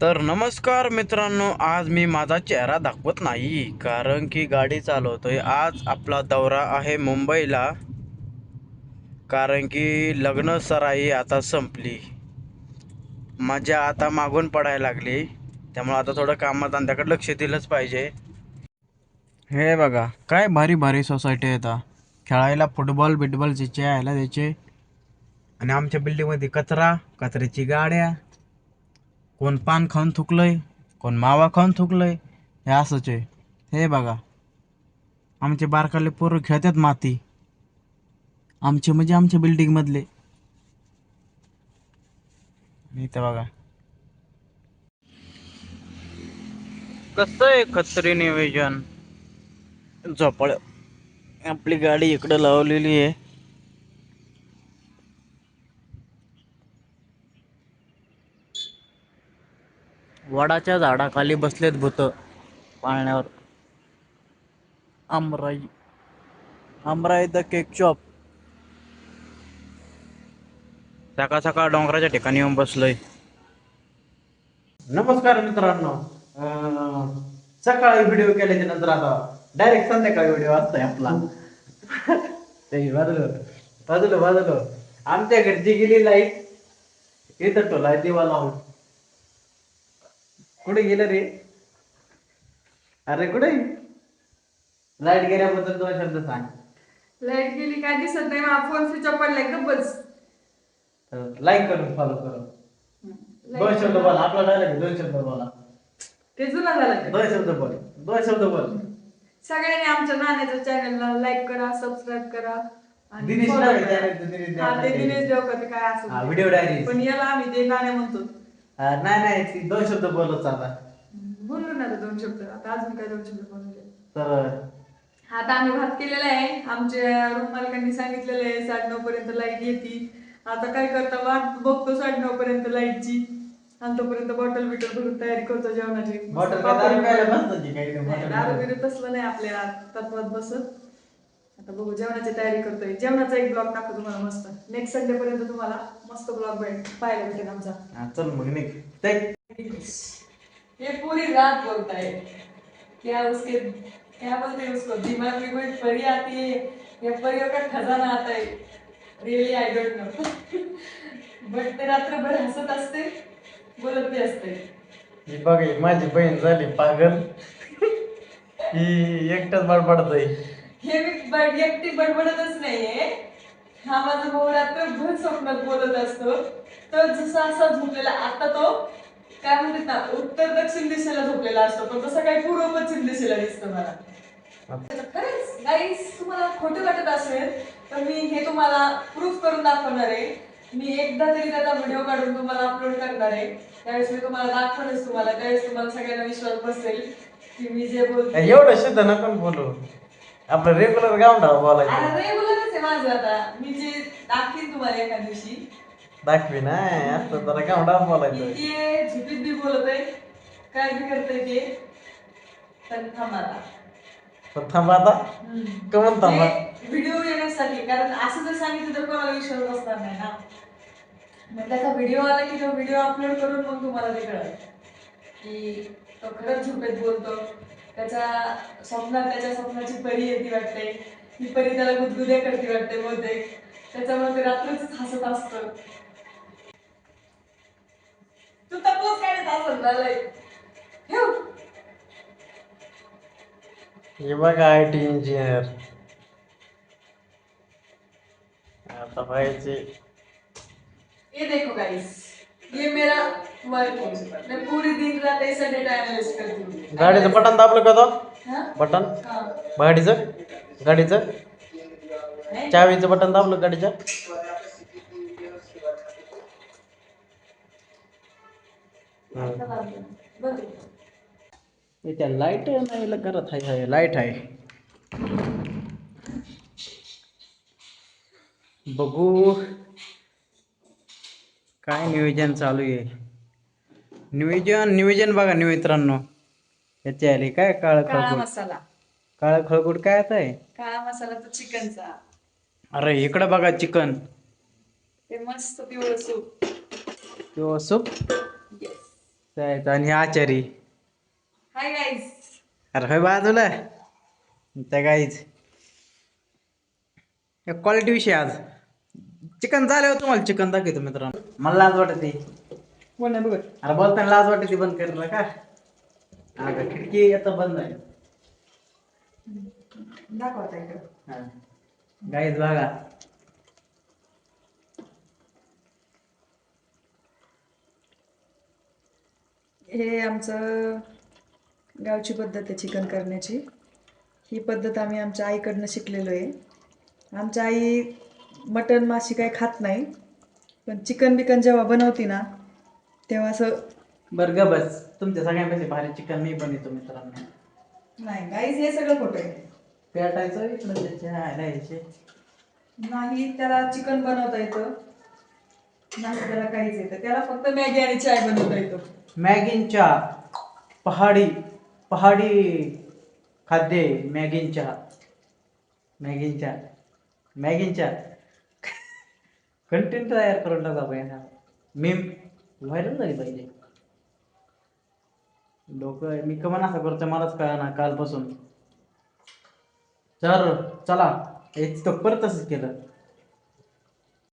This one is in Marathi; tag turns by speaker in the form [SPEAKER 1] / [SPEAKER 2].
[SPEAKER 1] तर नमस्कार मित्रांनो आज मी माझा चेहरा दाखवत नाही कारण की गाडी चालवतोय. आज आपला दौरा आहे मुंबईला कारण की लग्न सराई आता संपली. मजा आता मागून पडायला लागली त्यामुळे आता थोडं कामात त्याकडे लक्ष दिलंच पाहिजे. हे बघा काय भारी भारी सोसायटी येतात खेळायला फुटबॉल बिटबॉल जिचे यायला त्याचे. आणि आमच्या बिल्डिंगमध्ये कचरा कचऱ्याची गाड्या कोण पान खाऊन थुकलंय कोण मावा खाऊन थुकलंय हे असंच आहे. हे बघा आमचे बारकाले पोरं खेळतात माती. आमचे म्हणजे आमच्या बिल्डिंगमधले आणि इथं बघा. कसं आहे खत्री नियोजन? झोपळ आपली गाडी इकडं लावलेली आहे. वडाच्या झाडाखाली बसलेत भूत. पाळण्यावर. आमराई. Amrai the cake shop. सकाळ सकाळ डोंगराच्या ठिकाणी येऊन बसलोय. नमस्कार मित्रांनो. अं, सकाळी व्हिडिओ केल्याच्यानंतर आता डायरेक्ट संध्याकाळी व्हिडिओ असतोय आपला. ते बाजूला बाजूला बाजूला. आमच्या घरची गेली लाइट इथं टोलाय दिवा लावून. कुठे गेलं रे? अरे कुठे? लाइट गेल्याबद्दल दोन शब्द सांग.
[SPEAKER 2] लाइट गेली काय दिसत नाही मला फोन स्विच ऑफ पडलाय गप्पच
[SPEAKER 1] लाईक करून फॉलो करून. दोन शब्द बोला आपला डायरेक्ट दोन शब्द बोला.
[SPEAKER 2] ते जुना झालं.
[SPEAKER 1] दोन शब्द बोल दोन शब्द बोल.
[SPEAKER 2] सगळ्यांनी आमच्या नाण्याच्या चॅनलला लाईक करा सबस्क्राईब करा. आणि
[SPEAKER 1] दिनेश
[SPEAKER 2] follow
[SPEAKER 1] नाणे
[SPEAKER 2] करा.
[SPEAKER 1] channel चं दिनेश
[SPEAKER 2] हा ते
[SPEAKER 1] नाणे.
[SPEAKER 2] दिनेश देवकर ते काय
[SPEAKER 1] हा
[SPEAKER 2] असं
[SPEAKER 1] व्हिडिओ डायरी
[SPEAKER 2] पण याला आम्ही ते नाण्या म्हणतो.
[SPEAKER 1] नाही नाही ती दोन शब्द बोलत आता
[SPEAKER 2] बोललो ना आता दोन शब्द. आता अजून काय दोन शब्द बोलले
[SPEAKER 1] तर
[SPEAKER 2] आता आम्ही भात केलेला आहे. आमच्या रूम मालकांनी सांगितलेलं आहे साडेनऊ पर्यंत लाइट येते. आता काय करता वाट बघतो साडेनऊ पर्यंत लाईटची. आणि तोपर्यंत बॉटल बिटल भरून तयारी करतो जेवणाची.
[SPEAKER 1] बॉटल दारू प्यायला काही
[SPEAKER 2] नाही,
[SPEAKER 1] बॉटल
[SPEAKER 2] दारू बिरू तसलं नाही आपल्या तत्वात बसत. आता बघू जेवणाची तयारी करतोय. जेवणाचा एक ब्लॉग टाकू तुम्हाला मस्त. नेक्स्ट संडे पर्यंत तुम्हाला मस्त ब्लॉग भेट. पाहायला भेटेल आमचा.
[SPEAKER 1] हा, चल मग निघ. ते
[SPEAKER 2] ये पूरी रात बोलता है क्या उसके क्या बोलते हैं उसको? दिमाग में कोई परी आती है? या परियों का खजाना आता है? Really I don't know but ते रात्रभर हसत असते बोलत बी असते.
[SPEAKER 1] ही बघ ही माझी बहीण झाली पागल. ही एकटाच बडबडतोय.
[SPEAKER 2] हे मी एकटी बडबडतच नाहीये. हा माझा भाऊ रात्रभर स्वप्नात बोलत असतो. तो जसा असा झोपलेला आता तो काय म्हणतात ना उत्तर दक्षिण दिशेला झोपलेला असतो पण तसा काही पूर्व पश्चिम दिशेला दिसतो मला. खरंच गाईस तुम्हाला खोटं वाटत असेल तर मी हे तुम्हाला प्रूफ करून दाखवणार आहे. मी एकदा तरी त्याचा व्हिडिओ काढून तुम्हाला अपलोड करणार आहे. त्यावेळेस मी तुम्हाला दाखवणच तुम्हाला त्यावेळेस तुम्हाला सगळ्यांना विश्वास बसेल की मी जे बोलतो
[SPEAKER 1] एवढं शुद्ध नको बोलू. आपलं रेग्युलर गावंडा बोलायचं.
[SPEAKER 2] आता रेग्युलरच आहे माझं आता. मी जे दाखवीन तुम्हाला एका दिवशी.
[SPEAKER 1] दाखवी नाही असं जरा गावंडा बोलायचं.
[SPEAKER 2] किती आहे, झुपीत बी बोलत आहे काय बी करतंय ते. तर थांबा आता.
[SPEAKER 1] पण थांबा आता. कमन थांबा
[SPEAKER 2] व्हिडिओ येण्यासाठी कारण असं जर सांगितलं तर कोणाला विश्वास बसणार नाही ना. मग त्याचा व्हिडिओ आला की तो व्हिडिओ अपलोड करून मग तुम्हाला ते कळेल. की तो खरंच झोपेत बोलतो. त्याच्या स्वप्नात त्याच्या स्वप्नाची परी येते वाटते. ही परी त्याला गुदगुद्या करते वाटते बहुतेक. त्याच्यामुळे ते रात्रीच हसत असतं. तू तपोच काय ठेव.
[SPEAKER 1] हे बघा आय टी इंजिनियर. आता पाहिजे
[SPEAKER 2] ये देखो गाइस ये मेरा वर्क है मैं पूरी दिन रात ऐसा डेटा एनालिसिस करती हूँ।
[SPEAKER 1] गाडीचं बटन दाबलं का तो?
[SPEAKER 2] हाँ?
[SPEAKER 1] बटन
[SPEAKER 2] हाँ।
[SPEAKER 1] गाडीचं गाडीचं?
[SPEAKER 2] है?
[SPEAKER 1] चावीचं बटन दाबलं गाडीच्या
[SPEAKER 2] बघ.
[SPEAKER 1] त्या लाइट नाही करत आहे लाइट आहे. बघू. काय नियोजन चालू आहे? नियोजन नियोजन बघा नि मित्रांनो. याच्या आली काय काळ
[SPEAKER 2] काळा
[SPEAKER 1] खळगुड
[SPEAKER 2] मसाला.
[SPEAKER 1] काळ खळगुड काय आता आहे?
[SPEAKER 2] काळा मसाला तो चिकनचा.
[SPEAKER 1] अरे इकडं बघा चिकन.
[SPEAKER 2] ते मस्त पिवळं सूप.
[SPEAKER 1] किंवा सूप?
[SPEAKER 2] येस
[SPEAKER 1] जायचं आणि आचारी.
[SPEAKER 2] हाय गाईज
[SPEAKER 1] अरे होय बाजूला त्या गाईच क्वालिटी विषय आज. चिकन झाल्यावर तुम्हाला चिकन दाखवतो मित्रांनो. मला लाज वाटते
[SPEAKER 2] बोल ना बघत?
[SPEAKER 1] अरे बोलताना लाज वाटते बंद करायला का? अगं खिडकी आता बंद आहे.
[SPEAKER 2] दाखव आता इकडं.
[SPEAKER 1] गाईज बघा.
[SPEAKER 2] हे आमचं गावची पद्धत आहे चिकन करण्याची. ही पद्धत आम्ही आमच्या आईकडनं शिकलेलो आहे. आमच्या आई मटण माशी काही खात नाही. पण चिकन बिकन जेव्हा बनवती ना तेव्हा असं
[SPEAKER 1] बरं ग बस. तुमच्या सगळ्यांपेक्षा भारी चिकन मी बनवतो मित्रांनो.
[SPEAKER 2] नाही गाईज हे सगळं खोटं आहे.
[SPEAKER 1] पेटायचं इकडं त्याचे? हाय राहायचे
[SPEAKER 2] नाही त्याला चिकन बनवता येतं. नाही त्याला काहीच येतं. त्याला फक्त मॅगी आणि चाय बनवता येतो.
[SPEAKER 1] मॅगींच्या पहाडी पहाडी खाद्य मॅगींच्या मॅगींच्या मॅगींच्या कंटेंट तयार करून टाका पाहिजे मेम व्हायरल झाली पाहिजे. लोक मी कमान असं करतो मलाच कळा ना कालपासून. तर चला एक तर परत तसंच केलं.